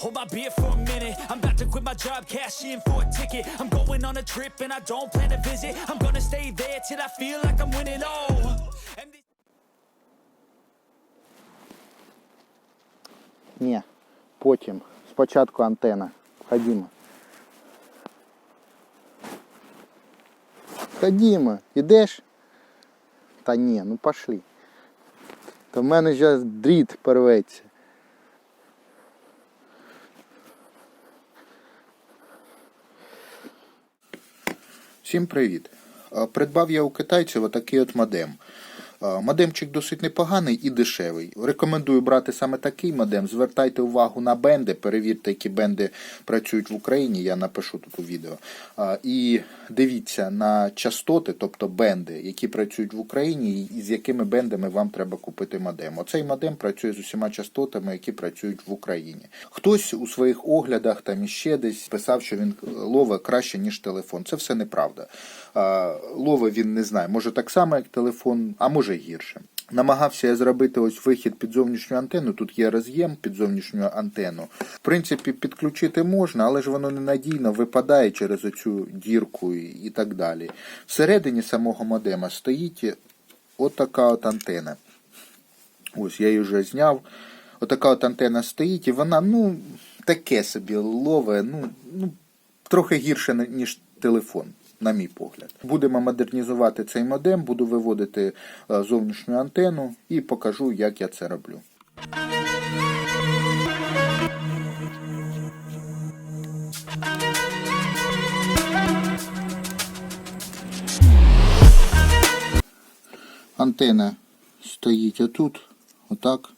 Hold my beer for a minute. I'm about to quit my job, cash in for a ticket. I'm going on a trip and I don't plan to visit. I'm gonna stay there till I feel like I'm winning. Oh, this- Ні. Потім. Спочатку антена. Ходімо. Ходімо. Ідеш? Та ні, ну пошли. Та в мене зараз дріт порветься. Всім привіт. Е, Придбав я у китайців отакий от модем. Е, Модемчик досить непоганий і дешевий. Рекомендую брати саме такий модем. Звертайте увагу на бенди, перевірте, які бенди працюють в Україні. Я напишу тут у відео. Е, І дивіться на частоти, тобто бенди, які працюють в Україні, і з якими бендами вам треба купити модем. Оцей модем працює з усіма частотами, які працюють в Україні. Хтось у своїх оглядах там іще десь писав, що він ловить краще, ніж телефон. Це все неправда. Ловить він не знаю, може так само, як телефон, а може гірше. Намагався я зробити ось вихід під зовнішню антенну. Тут є роз'єм під зовнішню антенну. В принципі, підключити можна, але ж воно ненадійно випадає через оцю дірку і так далі. Всередині самого модема стоїть отака от антена. Ось я її вже зняв. Отака от антена стоїть, і вона, ну, таке собі лове, ну, ну трохи гірше, ніж телефон, на мій погляд. Будемо модернізувати цей модем, буду виводити е, зовнішню антенну і покажу, як я це роблю. Антена стоїть отут, отак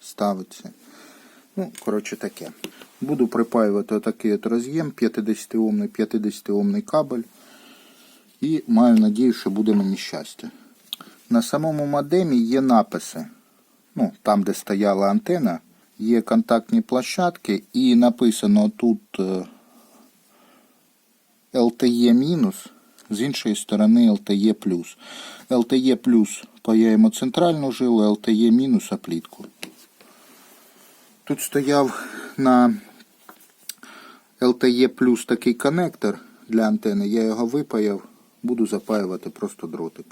ставиться. Ну, коротше таке. Буду припаювати отакий от роз'єм 50-омний 50-омний кабель. І маю надію, що буде мені щастя. На самому модемі є написи. Ну, там, де стояла антена, є контактні площадки, і написано тут е, LTE мінус, з іншої сторони LTE. LTE паяємо центральну жилу, LTE оплітку. Тут стояв на LTE такий коннектор для антени. Я його випаяв, буду запаювати просто дротик.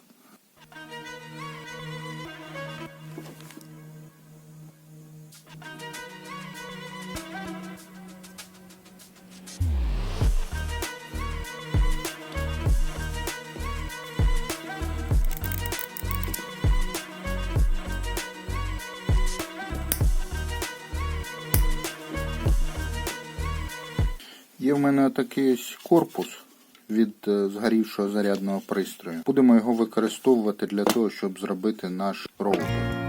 Є в мене такий корпус від е, згорівшого зарядного пристрою. Будемо його використовувати для того, щоб зробити наш роутер.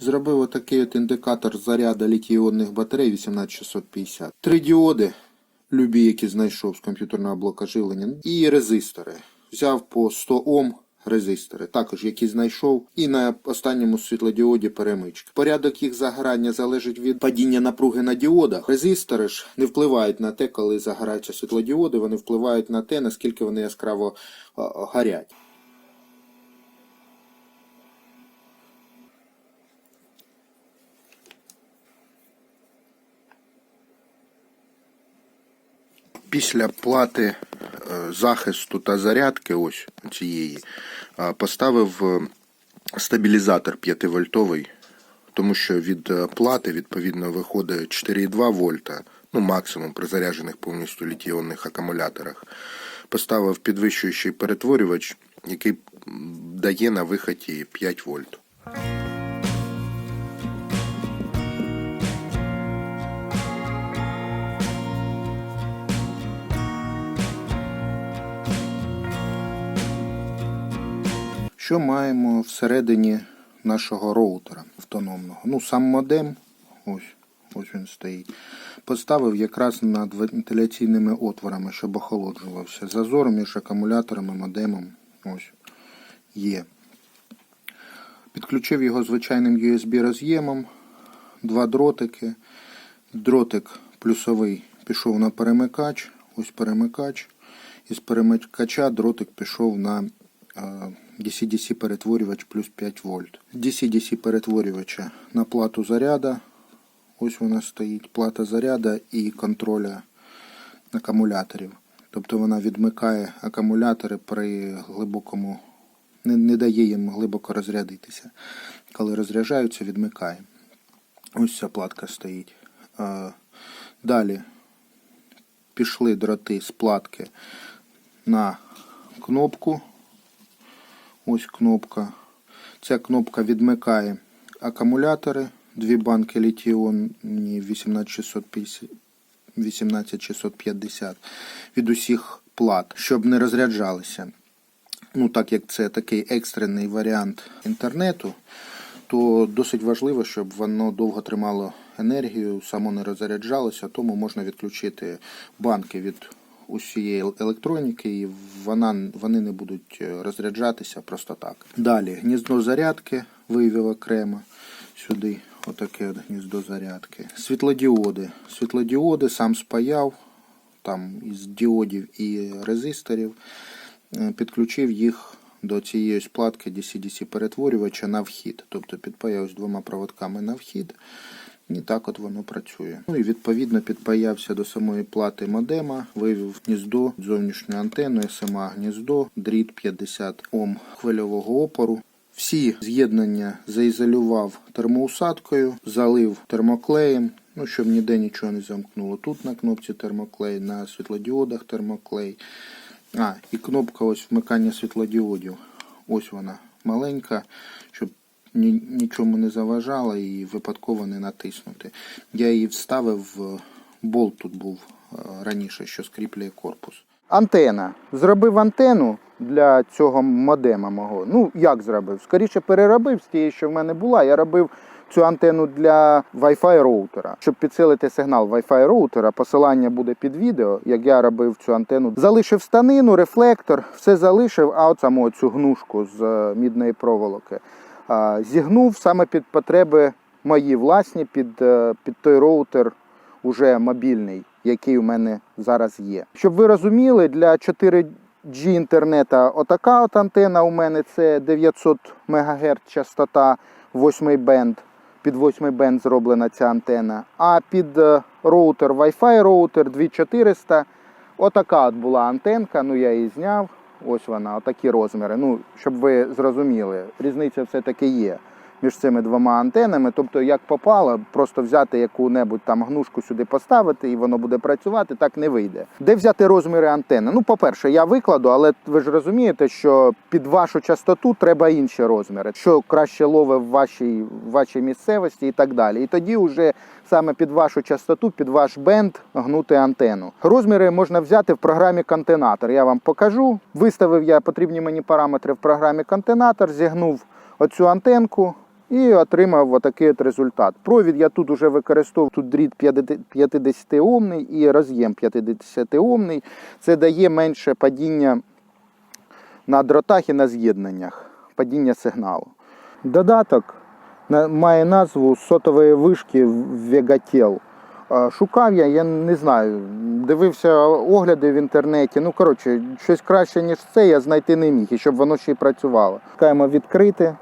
Зробив отакий от індикатор заряду літій-іонних батарей 18650. Три діоди, любі, які знайшов з комп'ютерного блока живлення, і резистори. Взяв по 100 Ом резистори, також які знайшов, і на останньому світлодіоді перемички. Порядок їх загорання залежить від падіння напруги на діодах. Резистори ж не впливають на те, коли загораються світлодіоди, вони впливають на те, наскільки вони яскраво горять. Після плати е, захисту та зарядки, ось цієї, е, поставив е, стабілізатор 5-вольтовий, тому що від плати відповідно виходить 4,2 вольта, ну максимум при заряджених повністю літіонних акумуляторах. Поставив підвищуючий перетворювач, який дає на виході 5 вольт. Що маємо всередині нашого роутера автономного? Ну, сам модем, ось, ось він стоїть. Поставив якраз над вентиляційними отворами, щоб охолоджувався. Зазор між акумулятором і модемом ось є. Підключив його звичайним USB роз'ємом, два дротики. Дротик плюсовий пішов на перемикач, ось перемикач. Із перемикача дротик пішов на е, DC-DC перетворювач плюс 5 вольт. DC-DC перетворювача на плату заряда. Ось вона стоїть. Плата заряда і контроля акумуляторів. Тобто вона відмикає акумулятори при глибокому, не, не дає їм глибоко розрядитися. Коли розряджаються, відмикає. Ось ця платка стоїть. Далі пішли дроти з платки на кнопку. Ось кнопка. Ця кнопка відмикає акумулятори. Дві банки літіонні 18650 18650 від усіх плат, щоб не розряджалися. Ну, так як це такий екстрений варіант інтернету, то досить важливо, щоб воно довго тримало енергію, само не розряджалося, тому можна відключити банки від усієї електроніки, і вона, вони не будуть е, розряджатися просто так. Далі гніздо зарядки вивів окремо сюди. Отаке от гніздо зарядки. Світлодіоди. Світлодіоди сам спаяв там із діодів і резисторів. Е, Підключив їх до цієї ось платки DC-DC перетворювача на вхід. Тобто підпаяв з двома проводками на вхід. І так от воно працює. Ну і відповідно підпаявся до самої плати модема, вивів гніздо, зовнішню антенну, SMA гніздо, дріт 50 Ом хвильового опору. Всі з'єднання заізолював термоусадкою, залив термоклеєм, ну щоб ніде нічого не замкнуло. Тут на кнопці термоклей, на світлодіодах термоклей. А, і кнопка ось вмикання світлодіодів. Ось вона маленька, щоб нічому не заважала і випадково не натиснути. Я її вставив, е, болт тут був е, раніше, що скріплює корпус. Антена. Зробив антенну для цього модема мого. Ну, як зробив? Скоріше переробив з тієї, що в мене була. Я робив цю антенну для Wi-Fi роутера. Щоб підсилити сигнал Wi-Fi роутера, посилання буде під відео, як я робив цю антенну. Залишив станину, рефлектор, все залишив, а от саму цю гнушку з е, мідної проволоки зігнув саме під потреби мої власні, під, е, під той роутер уже мобільний, який у мене зараз є. Щоб ви розуміли, для 4G інтернета отака от антена у мене це 900 МГц частота 8 бенд. Під 8 бенд зроблена ця антена. А під е, роутер Wi-Fi роутер 2400. Отака от була антенка, ну я її зняв. Ось вона, отакі розміри. Ну, щоб ви зрозуміли, різниця все-таки є між цими двома антенами. Тобто, як попало, просто взяти яку-небудь там гнушку сюди поставити, і воно буде працювати, так не вийде. Де взяти розміри антени? Ну, по-перше, я викладу, але ви ж розумієте, що під вашу частоту треба інші розміри, що краще ловить в вашій, в вашій місцевості і так далі. І тоді вже саме під вашу частоту, під ваш бенд гнути антенну. Розміри можна взяти в програмі Контенатор. Я вам покажу. Виставив я потрібні мені параметри в програмі Контенатор, зігнув оцю антенку. І отримав отакий от результат. Провід я тут вже використовував тут дріт 50 омний і роз'єм 50 омний. Це дає менше падіння на дротах і на з'єднаннях падіння сигналу. Додаток має назву сотової вишки Vegatel. Шукав я, я не знаю. Дивився огляди в інтернеті. Ну, коротше, щось краще, ніж це, я знайти не міг, і щоб воно ще й працювало. Чекаємо відкрити.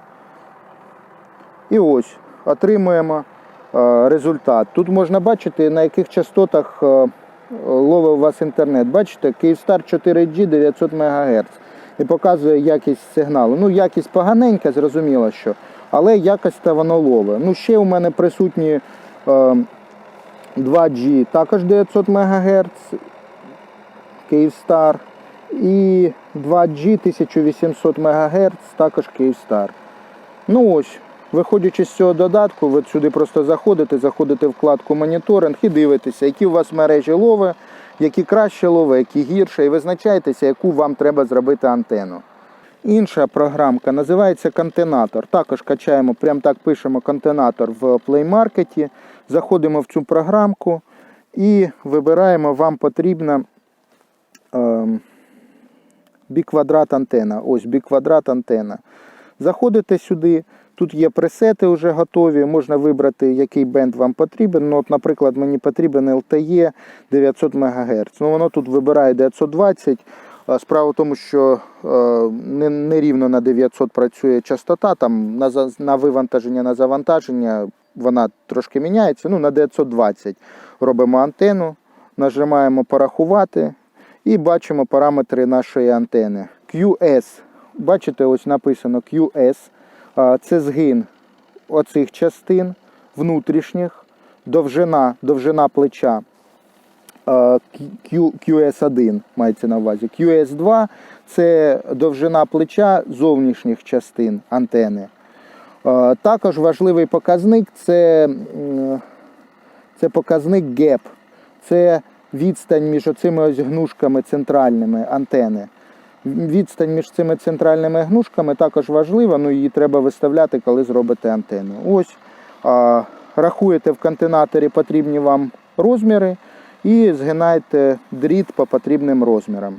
І ось отримуємо е, результат. Тут можна бачити, на яких частотах е, ловить у вас інтернет. Бачите, Kyivstar 4G 900 МГц. І показує якість сигналу. Ну, якість поганенька, зрозуміло, що. Але якість та воно ловить. Ну, ще у мене присутні е, 2G, також 900 МГц, Kyivstar. І 2G 1800 МГц, також Kyivstar. Ну ось, виходячи з цього додатку, ви сюди просто заходите, заходите вкладку моніторинг і дивитеся, які у вас мережі лови, які краще лови, які гірше, і визначаєтеся, яку вам треба зробити антенну. Інша програмка називається контенатор. Також качаємо, прям так пишемо контенатор в Play Market, заходимо в цю програмку і вибираємо, вам потрібна ем, біквадрат антена. Ось біквадрат антена. Заходите сюди, тут є пресети вже готові, можна вибрати, який бенд вам потрібен. Ну, от, наприклад, мені потрібен LTE 900 МГц. Ну, воно тут вибирає 920. Справа в тому, що е, не, на 900 працює частота, там на, на вивантаження, на завантаження вона трошки міняється. Ну, на 920 робимо антенну, нажимаємо порахувати і бачимо параметри нашої антени. QS. Бачите, ось написано QS. Це згин оцих частин внутрішніх, довжина, довжина плеча. QS1 мається на увазі. QS2 це довжина плеча зовнішніх частин антени. Також важливий показник це, це показник GAP. Це відстань між оцими ось гнушками центральними антени. Відстань між цими центральними гнушками також важлива, ну її треба виставляти, коли зробите антенну. Ось а, рахуєте в континаторі потрібні вам розміри і згинаєте дріт по потрібним розмірам.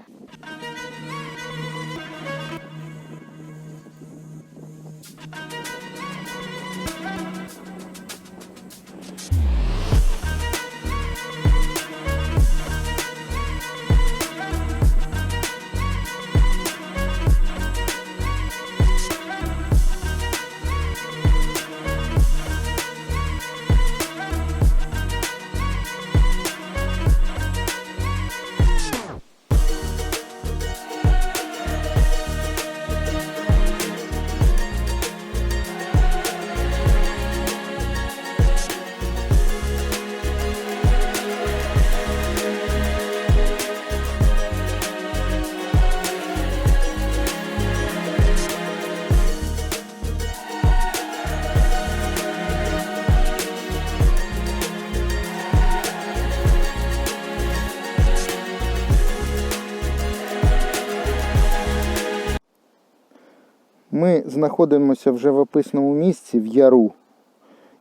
Знаходимося вже в описному місці в яру.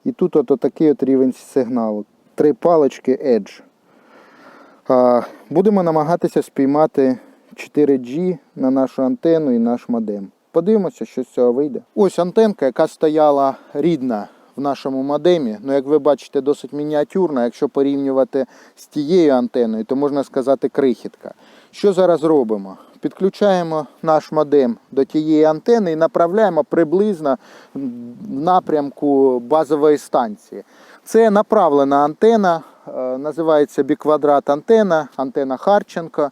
І тут от такий от рівень сигналу. Три палички Edge. Будемо намагатися спіймати 4G на нашу антенну і наш модем. Подивимося, що з цього вийде. Ось антенка, яка стояла рідна в нашому модемі. Ну, як ви бачите, досить мініатюрна. Якщо порівнювати з тією антеною, то можна сказати крихітка. Що зараз робимо? Підключаємо наш модем до тієї антени і направляємо приблизно в напрямку базової станції. Це направлена антена, е, називається біквадрат антена, антена Харченко.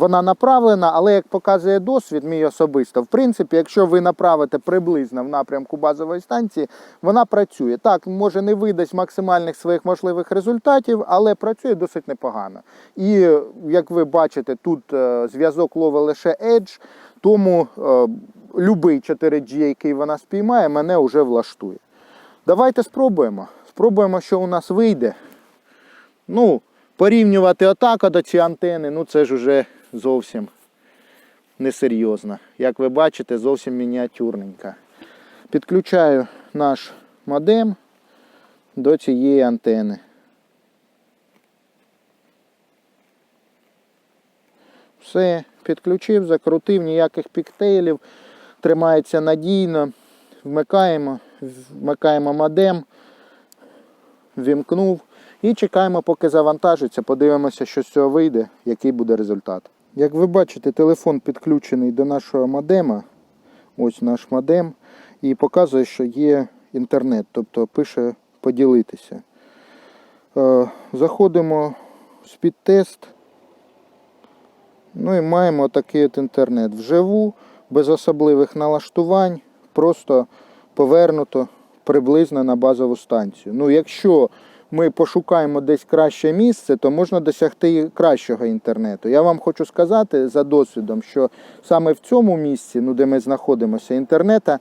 Вона направлена, але як показує досвід, мій особисто, в принципі, якщо ви направите приблизно в напрямку базової станції, вона працює. Так, може не видасть максимальних своїх можливих результатів, але працює досить непогано. І як ви бачите, тут е, зв'язок ловить лише Edge, тому е, любий 4G, який вона спіймає, мене вже влаштує. Давайте спробуємо. Спробуємо, що у нас вийде. Ну, порівнювати отак до ці антени, ну це ж уже зовсім несерйозно. Як ви бачите, зовсім мініатюрненька. Підключаю наш модем до цієї антени. Все, підключив, закрутив, ніяких піктейлів, тримається надійно. Вмикаємо, вмикаємо модем, вімкнув і чекаємо, поки завантажиться. Подивимося, що з цього вийде, який буде результат. Як ви бачите, телефон підключений до нашого модема. Ось наш модем. І показує, що є інтернет, тобто пише поділитися. Е, Заходимо в спідтест. Ну і маємо такий от інтернет вживу, без особливих налаштувань, просто повернуто приблизно на базову станцію. Ну, якщо ми пошукаємо десь краще місце, то можна досягти кращого інтернету. Я вам хочу сказати за досвідом, що саме в цьому місці, ну, де ми знаходимося, інтернета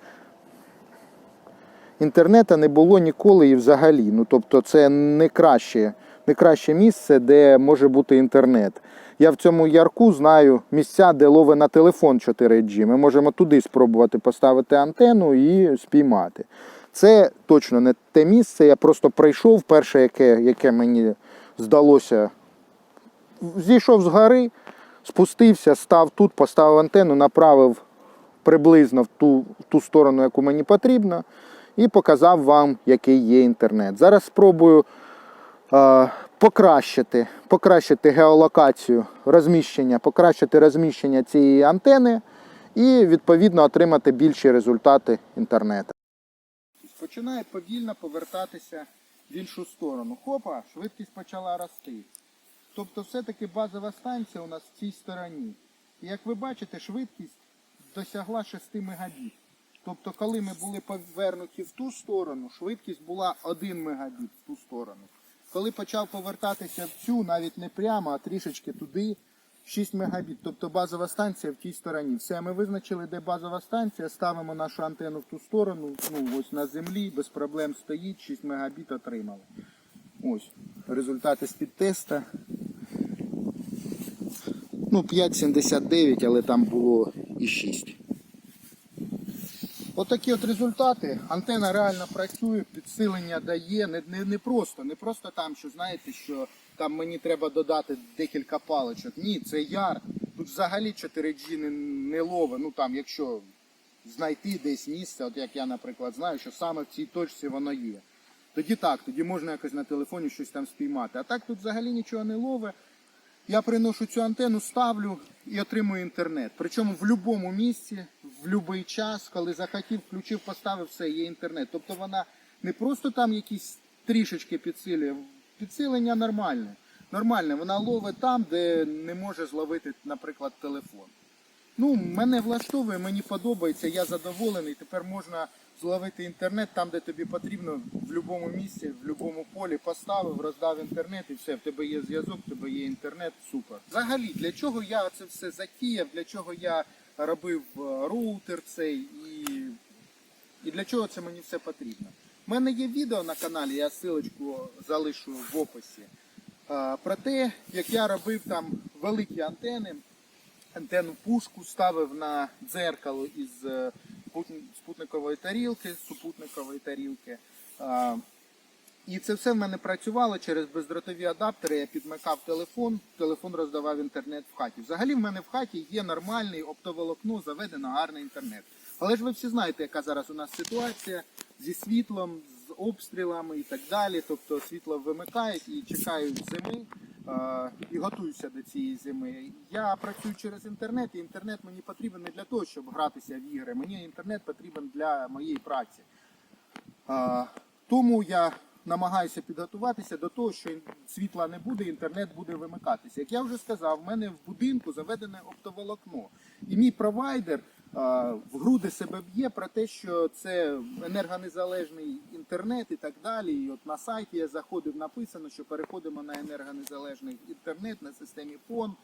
інтернета не було ніколи і взагалі. Ну, тобто це не краще, не краще місце, де може бути інтернет. Я в цьому ярку знаю місця, де ловить на телефон 4G. Ми можемо туди спробувати поставити антенну і спіймати. Це точно не те місце. Я просто прийшов, перше, яке, яке мені здалося, зійшов з гори, спустився, став тут, поставив антенну, направив приблизно в ту, в ту сторону, яку мені потрібно, і показав вам, який є інтернет. Зараз спробую е, покращити, покращити геолокацію розміщення, покращити розміщення цієї антени і відповідно отримати більші результати інтернету. Починає повільно повертатися в іншу сторону. Хопа, швидкість почала рости. Тобто все-таки базова станція у нас в цій стороні. І як ви бачите, швидкість досягла 6 мегабіт. Тобто, коли ми були повернуті в ту сторону, швидкість була 1 мегабіт в ту сторону. Коли почав повертатися в цю, навіть не прямо, а трішечки туди, 6 мегабіт. Тобто базова станція в тій стороні. Все, ми визначили, де базова станція, ставимо нашу антенну в ту сторону, ну ось на землі, без проблем стоїть, 6 мегабіт отримали. Ось результати з підтеста. Ну, 5,79, але там було і 6. Отакі от результати. Антена реально працює, підсилення дає. Не, не, не просто, не просто там, що знаєте, що там мені треба додати декілька паличок. Ні, це яр. Тут взагалі 4G не, не лове. Ну там, якщо знайти десь місце, от як я, наприклад, знаю, що саме в цій точці воно є. Тоді так, тоді можна якось на телефоні щось там спіймати. А так тут взагалі нічого не лове. Я приношу цю антенну, ставлю і отримую інтернет. Причому в будь-якому місці, в будь-який час, коли захотів, включив, поставив, все, є інтернет. Тобто вона не просто там якісь трішечки підсилює, підсилення нормальне. Нормальне, вона ловить там, де не може зловити, наприклад, телефон. Ну, мене влаштовує, мені подобається, я задоволений. Тепер можна зловити інтернет там, де тобі потрібно, в будь-якому місці, в будь-якому полі поставив, роздав інтернет і все, в тебе є зв'язок, в тебе є інтернет, супер. Взагалі, для чого я це все затіяв, для чого я робив е, роутер цей і, і для чого це мені все потрібно. У мене є відео на каналі, я ссылочку залишу в описі. Про те, як я робив там великі антени, антенну пушку ставив на дзеркало із е, спутникової тарілки, супутникової тарілки. І це все в мене працювало через бездротові адаптери. Я підмикав телефон, телефон роздавав інтернет в хаті. Взагалі в мене в хаті є нормальний оптоволокно, заведено гарний інтернет. Але ж ви всі знаєте, яка зараз у нас ситуація зі світлом, з обстрілами і так далі. Тобто світло вимикають і чекають зими і готуюся до цієї зими. Я працюю через інтернет, і інтернет мені потрібен не для того, щоб гратися в ігри. Мені інтернет потрібен для моєї праці. Тому я намагаюся підготуватися до того, що світла не буде, інтернет буде вимикатися. Як я вже сказав, в мене в будинку заведене оптоволокно. І мій провайдер в груди себе б'є про те, що це енергонезалежний інтернет і так далі. І от на сайті я заходив, написано, що переходимо на енергонезалежний інтернет на системі ФОН.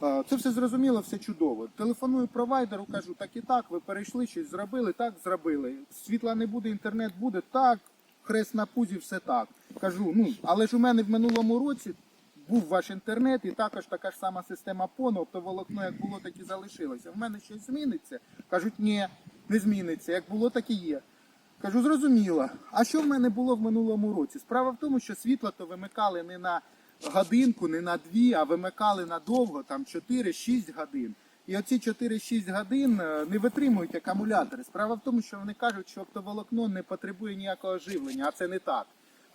Це все зрозуміло, все чудово. Телефоную провайдеру, кажу, так і так, ви перейшли, щось зробили, так зробили. Світла не буде, інтернет буде, так, хрест на пузі, все так. Кажу, ну, але ж у мене в минулому році був ваш інтернет і також така ж сама система ПОНу, оптоволокно як було, так і залишилося. В мене щось зміниться? Кажуть, ні, не зміниться. Як було, так і є. Кажу, зрозуміло. А що в мене було в минулому році? Справа в тому, що світло то вимикали не на годинку, не на дві, а вимикали надовго, там 4-6 годин. І оці 4-6 годин е, не витримують акумулятори. Справа в тому, що вони кажуть, що оптоволокно не потребує ніякого живлення, а це не так.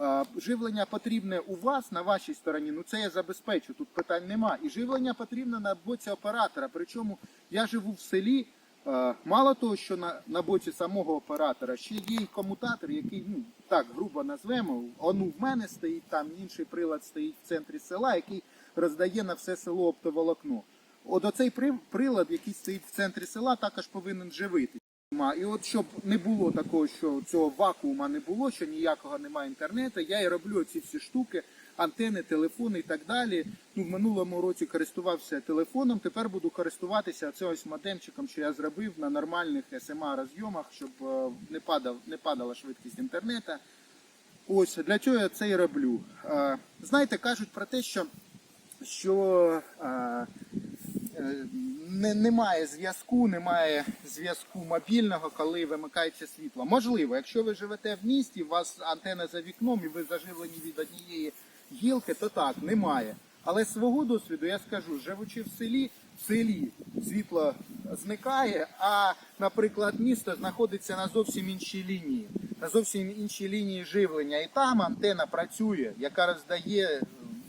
Е, Живлення потрібне у вас на вашій стороні. Ну це я забезпечу. Тут питань нема. І живлення потрібно на боці оператора. Причому я живу в селі. е, Мало того, що на, на боці самого оператора ще є і комутатор, який ну так грубо назвемо. Он в мене стоїть там, інший прилад стоїть в центрі села, який роздає на все село оптоволокно. От оцей прилад, який стоїть в центрі села, також повинен живити. І от щоб не було такого, що цього вакуума не було, що ніякого немає інтернету, я і роблю ці всі штуки, антени, телефони і так далі. Ну, в минулому році користувався телефоном, тепер буду користуватися ось модемчиком, що я зробив на нормальних SMA розйомах, щоб е, не, падав, не падала швидкість інтернету. Ось для чого я це і роблю. Е, Знаєте, кажуть про те, що, що е, не, немає зв'язку, немає зв'язку мобільного, коли вимикається світло. Можливо, якщо ви живете в місті, у вас антена за вікном і ви заживлені від однієї гілки, то так, немає. Але свого досвіду я скажу, живучи в селі, в селі світло зникає, а, наприклад, місто знаходиться на зовсім іншій лінії, на зовсім іншій лінії живлення. І там антена працює, яка роздає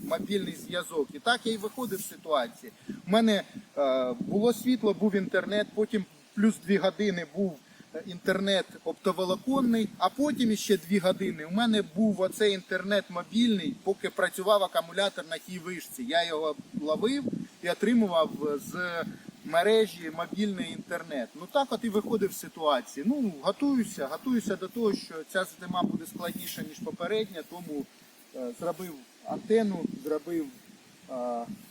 мобільний зв'язок. І так я і виходив з ситуації. У мене е, було світло, був інтернет, потім плюс дві години був е, інтернет оптоволоконний, а потім ще дві години. У мене був оцей інтернет мобільний, поки працював акумулятор на тій вишці. Я його ловив і отримував з мережі мобільний інтернет. Ну так от і виходив з ситуації. Ну, готуюся, готуюся до того, що ця зима буде складніша, ніж попередня, тому е, зробив антенну, зробив е,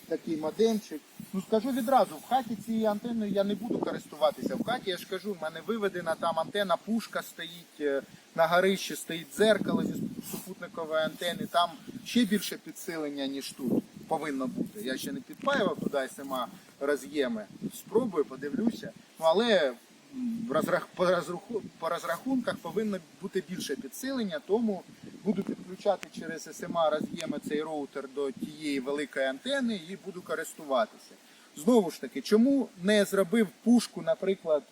такий модемчик. Ну скажу відразу, в хаті цією антенною я не буду користуватися. В хаті я ж кажу, в мене виведена там антенна, пушка стоїть, е, на горищі стоїть дзеркало зі супутникової антени. Там ще більше підсилення, ніж тут повинно бути. Я ще не підпаював туди сама роз'єми. Спробую, подивлюся. Ну але м, розрах- по, розраху- по розрахунках повинно бути більше підсилення, тому буду підключати через SMA роз'єми цей роутер до тієї великої антени і буду користуватися. Знову ж таки, чому не зробив пушку, наприклад,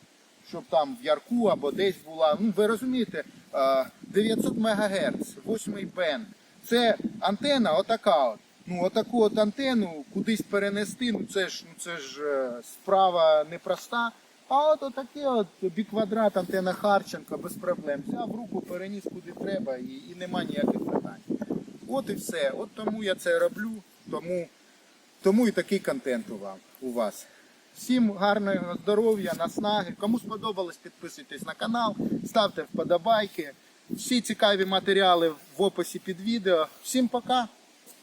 щоб там в Ярку або десь була. Ну, ви розумієте, е, 900 МГц, 8 бенд. Це антена отака от. Ну, отаку от антенну кудись перенести, ну це ж, ну, це ж е, справа непроста. А от отаке от біквадрат, антенна Харченко без проблем. Взяв руку, переніс куди треба і, і нема ніяких питань. От і все. От тому я це роблю, тому, тому і такий контент у вас. Всім гарного здоров'я, наснаги. Кому сподобалось, підписуйтесь на канал, ставте вподобайки. Всі цікаві матеріали в описі під відео. Всім пока!